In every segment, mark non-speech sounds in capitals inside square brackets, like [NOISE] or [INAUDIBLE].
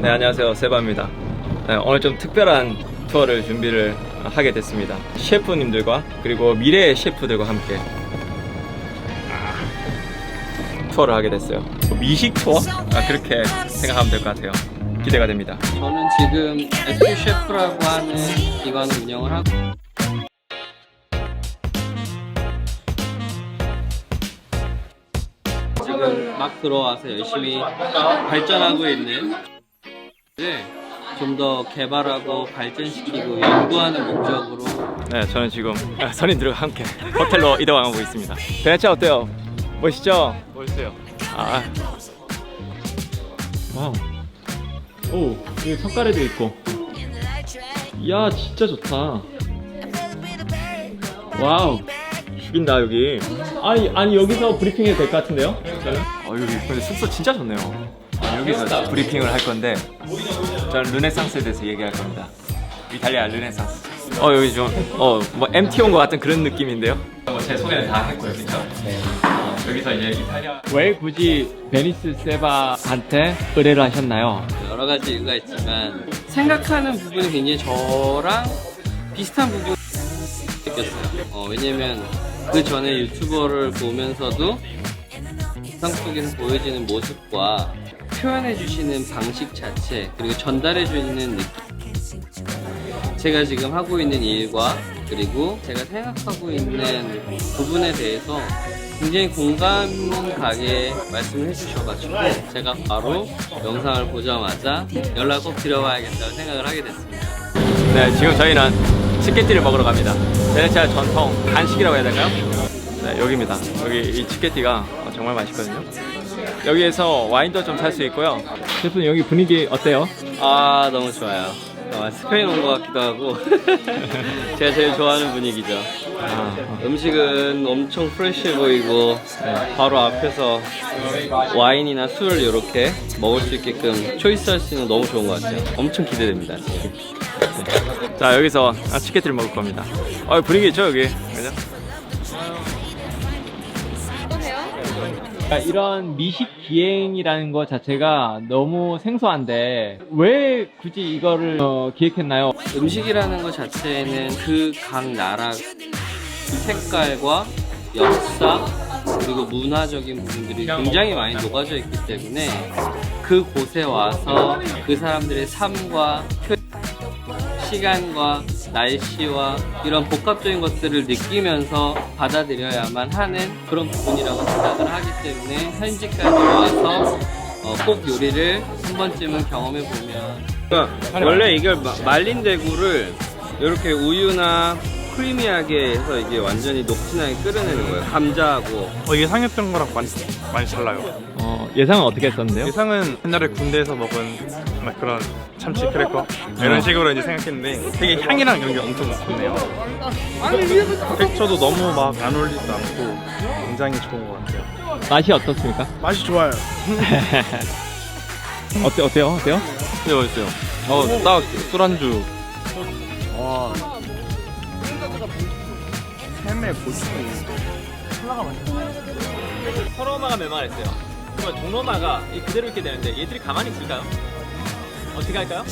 네 안녕하세요 세바입니다. 네, 오늘 좀 특별한 투어를 준비를 하게 됐습니다. 셰프님들과 그리고 미래의 셰프들과 함께 아, 투어를 하게 됐어요. 미식 투어? 아, 그렇게 생각하면 될 것 같아요. 기대가 됩니다. 저는 지금 SU 셰프라고 하는 기관을 운영을 하고 지금 막 들어와서 열심히 발전하고 있는 좀 더 개발하고 발전시키고 연구하는 목적으로 네, 저는 지금 아, 선임들과 함께 호텔로 이동하고 있습니다. 베네치아 어때요? 멋있죠? 멋있어요. 아, 와우. 오, 여기 석가래도 있고. 이야, 진짜 좋다. 와우. 죽인다 여기. 아니, 아니 여기서 브리핑이 될것 같은데요? 어, 여기 근데 숙소 진짜 좋네요. 아, 여기서 브리핑을 할 건데 저는 르네상스에 대해서 얘기할 겁니다. 이탈리아 르네상스. 어 여기 좀어뭐 MT 온 것 같은 그런 느낌인데요. 뭐 제 소개는 다 했고요, 그렇죠? 네. 여기서 이제 이탈리아. 왜 굳이 베니스 세바한테 의뢰를 하셨나요? 여러 가지 이유가 있지만 생각하는 부분이 굉장히 저랑 비슷한 부분 느꼈어요. 어, 왜냐면 그 전에 유튜버를 보면서도 영상 속에서 보여지는 모습과 표현해 주시는 방식 자체 그리고 전달해 주는 느낌 제가 지금 하고 있는 일과 그리고 제가 생각하고 있는 부분에 대해서 굉장히 공감 가게 말씀을 해주셔가지고 제가 바로 영상을 보자마자 연락 꼭 드려봐야겠다고 생각을 하게 됐습니다. 네, 지금 저희는 치케티를 먹으러 갑니다. 베네치아 전통 간식이라고 해야 될까요? 네, 여기입니다. 여기 이 치케티가 어, 정말 맛있거든요. 여기에서 와인도 좀 살 수 있고요. 셰프님 여기 분위기 어때요? 아 너무 좋아요. 아, 스페인 온 것 같기도 하고 [LAUGHS] 제가 제일 좋아하는 분위기죠. 아, 음식은 엄청 프레쉬해 보이고 네, 바로 앞에서 와인이나 술을 이렇게 먹을 수 있게끔 초이스할 수 있는 거 너무 좋은 것 같아요. 엄청 기대됩니다. 지금. 자 여기서 아, 치케티를 먹을 겁니다. 어, 분위기 있죠 여기? 그죠? 그러니까 이런 미식 기행이라는 것 자체가 너무 생소한데 왜 굳이 이거를 어, 기획했나요? 음식이라는 것 자체는 그 각 나라 그 색깔과 역사 그리고 문화적인 부분들이 굉장히 많이 녹아져 있기 때문에 그 곳에 와서 그 사람들의 삶과 표- 시간과 날씨와 이런 복합적인 것들을 느끼면서 받아들여야만 하는 그런 부분이라고 생각을 하기 때문에 현지까지 와서 어, 꼭 요리를 한 번쯤은 경험해 보면 그러니까 원래 이걸 마- 말린 대구를 이렇게 우유나 크리미하게 해서 이게 완전히 녹진하게 끓여내는 거예요. 감자하고 어, 예상했던 거랑 많이, 많이 달라요. 어, 예상은 어떻게 했었는데요? 예상은 옛날에 군대에서 먹은 막 그런 참치 크래커 이런 식으로 이제 생각했는데 되게 향이랑 이런 게 엄청 좋네요. 텍처도 너무 막안 올리지도 않고 굉장히 좋은 것 같아요. 맛이 어떻습니까? 맛이 좋아요. 어때 어때요? 어때요? 네, 맛있어요. 어, 딱 술안주. 와. 햄에 고추. 서로마가 멸망했어요. 그러면 동로마가 이 그대로 있게 되는데 얘들이 가만히 있을까요? 어떻게 할까요?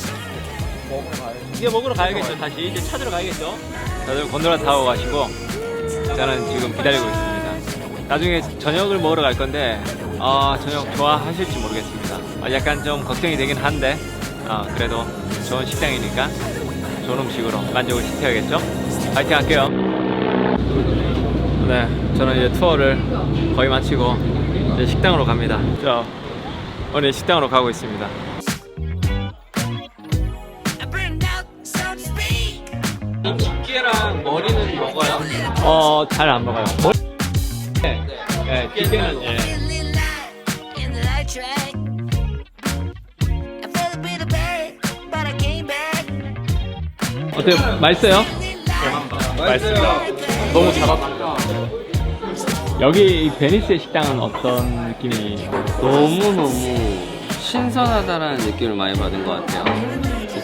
이제 먹으러 가야겠죠. 다시 이제 찾으러 가야겠죠. 다들 곤돌라 타고 가시고 저는 지금 기다리고 있습니다. 나중에 저녁을 먹으러 갈 건데 아 저녁 좋아하실지 모르겠습니다. 아, 약간 좀 걱정이 되긴 한데 아, 그래도 좋은 식당이니까 좋은 음식으로 만족을 시켜야겠죠. 파이팅 할게요. 네, 저는 이제 투어를 거의 마치고 이제 식당으로 갑니다. 자, 오늘 식당으로 가고 있습니다. 이 집게랑 머리는 먹어요. 어, 잘 안 먹어요. 네, 네, 기계는 예. 어때요? 맛있어요? 맛있어요. 너무 잘하다. 여기 이 베니스의 식당은 어떤 느낌이? 너무너무 신선하다라는 느낌을 많이 받은 것 같아요.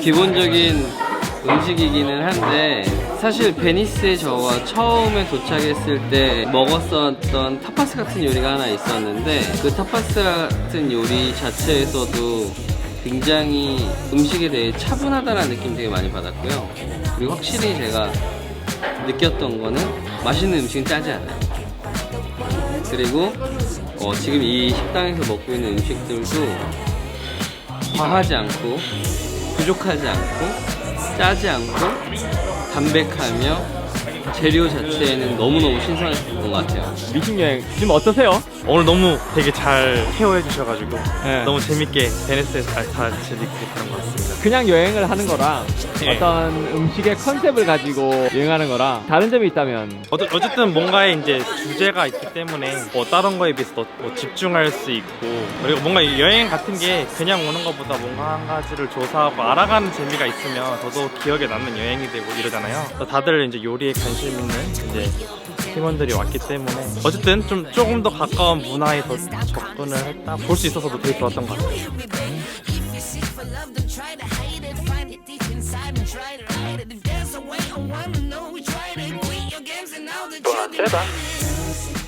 기본적인 음식이기는 한데 사실 베니스에 저와 처음에 도착했을 때 먹었었던 타파스 같은 요리가 하나 있었는데 그 타파스 같은 요리 자체에서도 굉장히 음식에 대해 차분하다는 느낌 되게 많이 받았고요. 그리고 확실히 제가 느꼈던 거는 맛있는 음식은 짜지 않아요. 그리고 어, 지금 이 식당에서 먹고 있는 음식들도 과하지 않고 부족하지 않고 짜지 않고 담백하며 재료 자체는 너무너무 신선했던 것 같아요. 미식 여행 지금 어떠세요? 오늘 너무 되게 잘 케어해 주셔가지고 네. 너무 재밌게 베네스에서 잘, 잘 즐기게 되는 것 같습니다. 그냥 여행을 하는 거랑 네. 어떤 음식의 컨셉을 가지고 여행하는 거랑 다른 점이 있다면 어쨌든 뭔가에 이제 주제가 있기 때문에 뭐 다른 거에 비해서 더, 뭐 집중할 수 있고 그리고 뭔가 여행 같은 게 그냥 오는 것보다 뭔가 한 가지를 조사하고 알아가는 재미가 있으면 더더욱 기억에 남는 여행이 되고 이러잖아요. 그래서 다들 이제 요리에 관심 있는 이제 팀원들이 왔기 때문에 어쨌든 좀 조금 더 가까운 문화에 더 접근을 했다 볼 수 있어서도 되게 좋았던 것 같아요. don't try